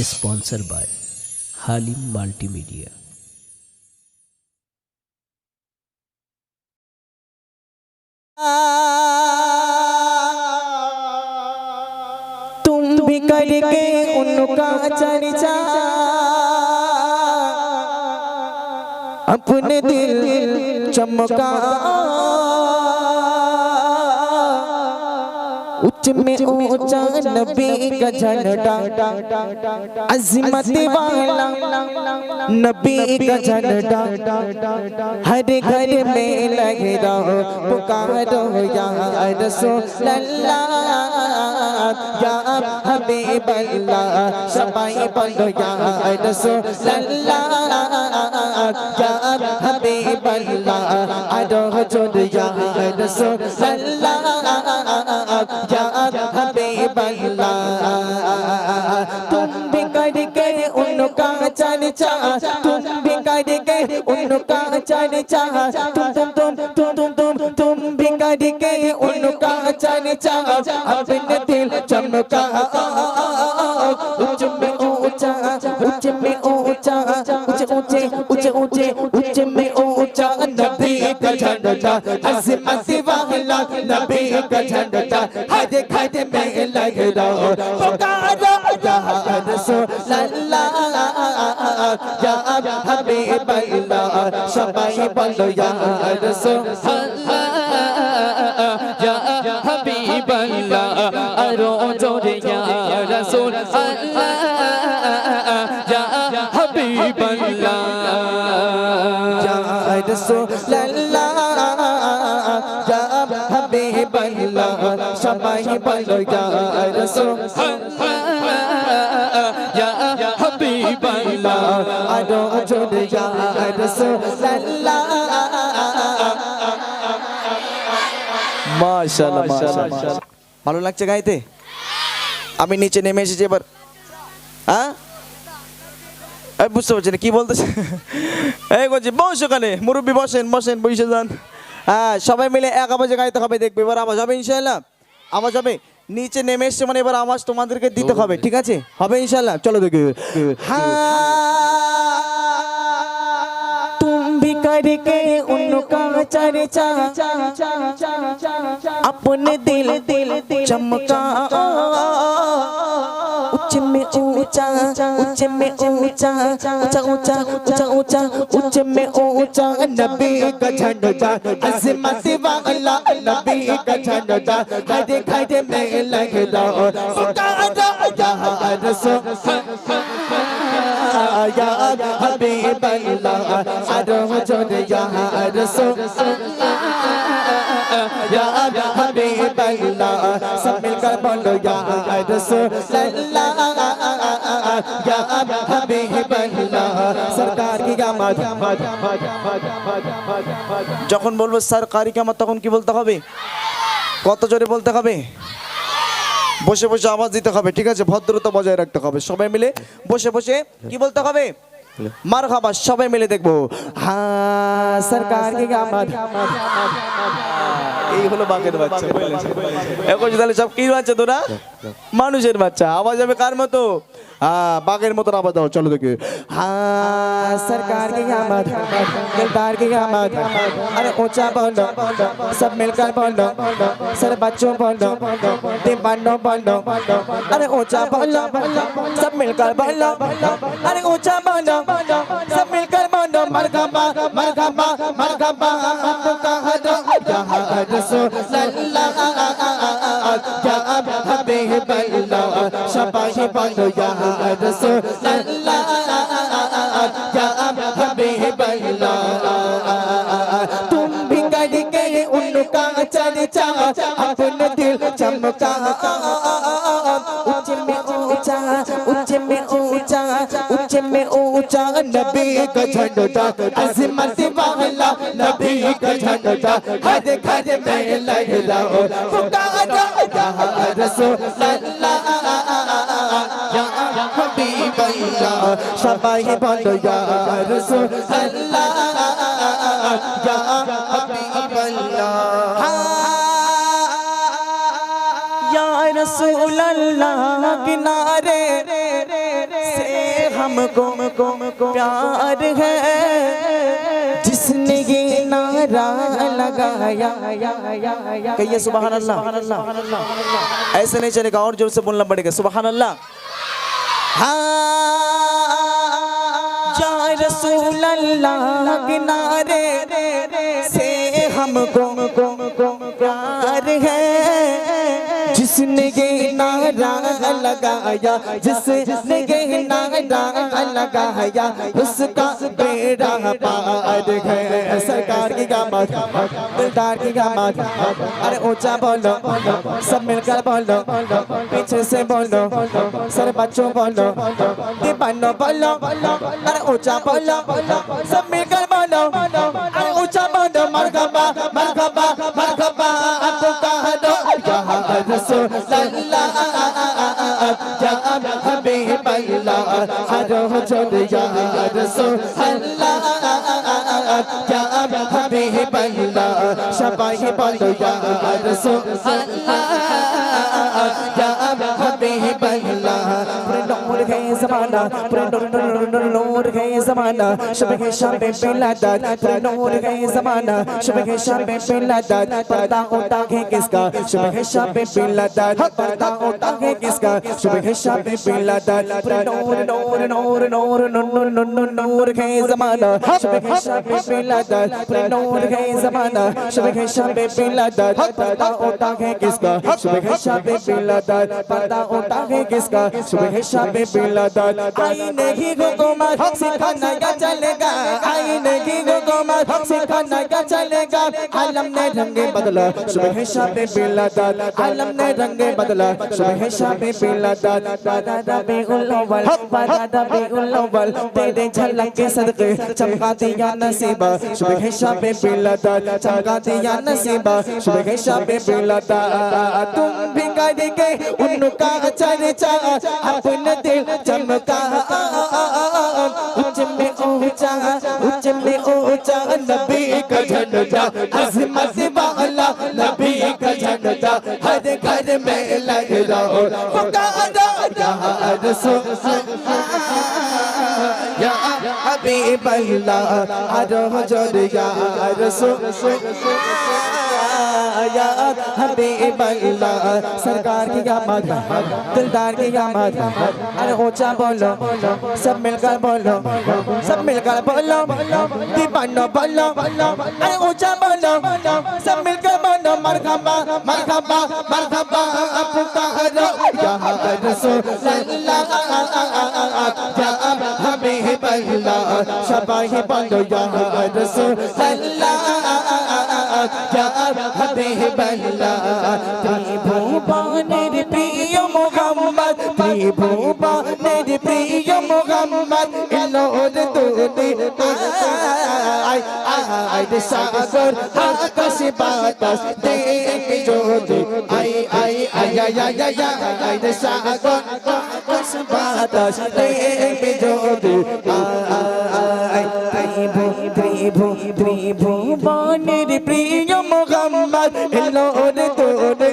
Sponsor by Halim multimedia तुम भी करके उनका चर्चा। अपने दिल चमका। उच्च में ऊंचा नबी का झंडा अजमत वाला नबी का झंडा हर घर में लहरा पुकारो या रसूल अल्लाह या हबीब अल्लाह सबाई बोलो या रसूल अल्लाह या हबीब अल्लाह अरो जोड़ या रसूल अल्लाह या हबीब अल्लाह तुम भी करके उनका चर्चा तुम भी करके उनका चर्चा तुम तुम तुम तुम तुम तुम तुम भी करके उनका चर्चा अपने दिल चमका उच्च में ऊंचा उच्च में ऊंचा ऊंचे ऊंचे ऊंचे ऊंचे उच्च में ऊंचा नबी का झंडा अजमत वाला नबी का झंडा हर घर में लग रहा पुकारो या रसूल अल्लाह या हबीब अल्लाह सबाई बोलो या रसूल अल्लाह या हबीब अल्लाह अरो जोरे या रसूल अल्लाह या हबीब अल्लाह या रसूल अल्लाह या বাইলা সবাই বলো আরও জোরে ভালো লাগছে গাইতে আমি নিচে নেমে এসেছি এবার হ্যাঁ বুঝতে পারছি না কি বলতেছে এই বলছি বস ওখানে মুরব্বী বসেন বসেন বসে যান হ্যাঁ সবাই মিলে এক আওয়াজে গাইতে হবে দেখবে। এবার আওয়াজ হবে ইনশাল্লাহ আওয়াজ হবে নিচে নেমে এসছে মানে এবার আওয়াজ তোমাদেরকে দিতে হবে ঠিক আছে? হবে ইনশাল্লাহ চলো দেখি। তুমি করকে অন্য কাচারে চা। দিল দিল চমকা। उच्च में ऊंचा उच्च में ऊंचा ऊंचा ऊंचा ऊंचा ऊंचा उच्च में ऊंचा नबी का झंडा अजमत वाला नबी का झंडा हर घर में लग रहा पुकारो या रसूल या हबीब अल्लाह अरो जोर या रसूल या हबीब अल्लाह सब मिलकर बोलो या रसूल যখন বলব স্যার কারি কামাত তখন কি বলতে হবে? কত জোরে বলতে হবে? বসে বসে আওয়াজ দিতে হবে ঠিক আছে? ভদ্রতা বজায় রাখতে হবে সবাই মিলে বসে বসে কি বলতে হবে? মার খাবার সবাই মিলে দেখব। হ্যাঁ এই হলো বাঘের বাচ্চা এখন তাহলে সব কি বাচ্চা তোরা? মানুষের বাচ্চা আওয়াজ হবে কার মতো? हाँ, बागेर मत ना बताओ, चलो देखिए। हाँ, सरकार की आमद दिलदार की आमद। अरे, ऊँचा बोलो सब मिलकर बोलो सर बच्चों बोलो बनो बनो अरे, ऊँचा बोलो सब मिलकर बोलो अरे, ऊँचा बोलो सब मिलकर دو مرحبا مرحبا مرحبا آپ کا حد جہاں رسول اللہ جاب حبیب اللہ شباہ بندو یہاں رسول اللہ جاب حبیب اللہ تم بھی گڑ گئے ان کا چرچا اپنے नबी का झंडा अजमत वाला नबी का झंडा हर घर में लग रहा पुकारो या रसूल अल्लाह या हबीब अल्लाह सबाही बोलो या रसूल अल्लाह या हबीब अल्लाह या रसूल अल्लाह किनारे हमको प्यार है। जिसने ये नारा लगाया। कहिए सुबह अल्लाह ऐसे नहीं चलेगा, और ज़ोर से बोलना पड़ेगा। सुबह अल्लाह हाँ या रसूल अल्लाह से हमको प्यार है। जिसने ये नारा लगाया, जिसने ये नारा लगाया, उसका बेड़ा पार है। सरकार की गामत, दिलदार की गामत, अरे ऊँचा बोलो, सब मिलकर बोलो, पीछे से बोलो, सर बच्चों बोलो, दीवानो बोलो, अरे ऊँचा बोलो, सब मिलकर बोलो, अरे ऊँचा बोलो मरहबा मरहबा मरहबा आपको कहा رسول اللہ جان حبیب है जमाना नूर नूर है जमाना शब है शब बिलादत नूर है जमाना शब है शब बिलादत पर्दा उठा है किसका शब है शब बिलादत पर्दा उठा है किसका शब है शब बिलादत नूर नूर नूर नूर नूर नूर नूर है जमाना शब है शब बिलादत नूर है जमाना शब है शब बिलादत पर्दा उठा है किसका शब है शब बिलादत पर्दा उठा है किसका सुबह शाम बिलादत आई नहीं हुकूमत सिखाना क्या चलेगा। आई नहीं हुकूमत सिखाना क्या चलेगा। आलम ने रंगे बदला, सुबह शाम में बिलादत आलम ने रंगे बदला, सुबह शाम में बिलादत दादा दबे उलवल दादा दबे उलवल तेरे झलक के सदके चमका दिया नसीबा। सुबह शाम में बिलादत चमका दिया नसीबा। सुबह शाम में बिलादत तुम भी करके उनका चर्चा, अपने दिल चमका उच्च में ऊंचा उच्च में ऊंचा नबी का झंडा अजमत वाला नबी का झंडा हर घर में लग रहा पुकारा या रसूल या हबीब अल्लाह हर हुजूर या रसूल या हबीब अल्लाह सरकार की आमद दिलदार की आमद अरे ऊंचा बोलो सब मिलकर बोलो सब मिलकर बोलो दीवानो बोलो अरे ऊंचा बोलो सब मिलकर बोलो मरहबा मरहबा मरहबा पुकारो या रसूल अल्लाह या हबीब अल्लाह शबाही बोलो या रसूल अल्लाह या হবে বাংলা ত্রিভুবনের প্রিয় মোহাম্মদ ত্রিভুবনের প্রিয় মোহাম্মদ এলো রে তোরে আয় আয় রে সাগর আকাশ বাতাস দেখ জ্যোতি আয় আয় আয় আয় আয় আয় রে সাগর আকাশ বাতাস দেখ জ্যোতি আয় ত্রিভু ত্রিভু ত্রিভুবনের প্রিয় মোহাম্মদ এলো রে তোরে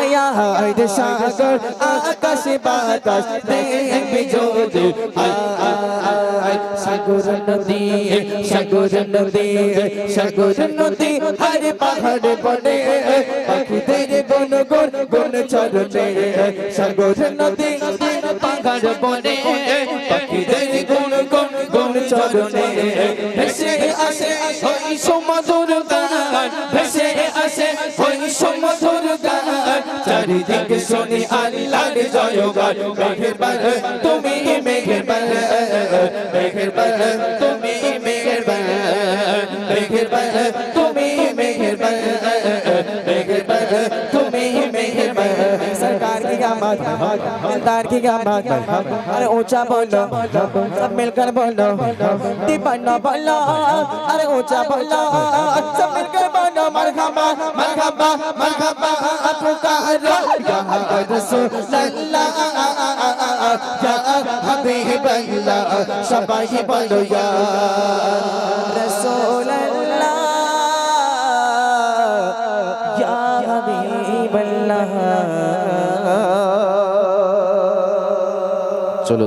আয়া রে সাগর, আকাশ বাতাস, দেখবে যদি সাগর নদী সাগর নদী সাগর নদী হরে পাহাড় বনে। পাখিদের গুন গুন গুন চরণে। সাগর নদী পাহাড় বনে, পাখিদের গুন গুন গুন চরণে। ভেসে আসে ওই সমুদ্র গান, ভেসে আসে ওই সমুদ্র গান। চারিদিকে শুনি আল্লাহর জয়গান মেঘের বার তুমি মেঘের বার মেঘের বার তুমি মেঘের বার মেঘের বার তুমি মেঘের বার आमद दिलदार की आमद अरे ऊँचा बोलो, सब मिलकर बोलो। दीवाना बोलो, अरे ऊँचा बोलो, सब मिलकर बोलो। मरहबा मरहबा मरहबा पुकारो या रसूल अल्लाह, या हबीब अल्लाह शबाही बोलो या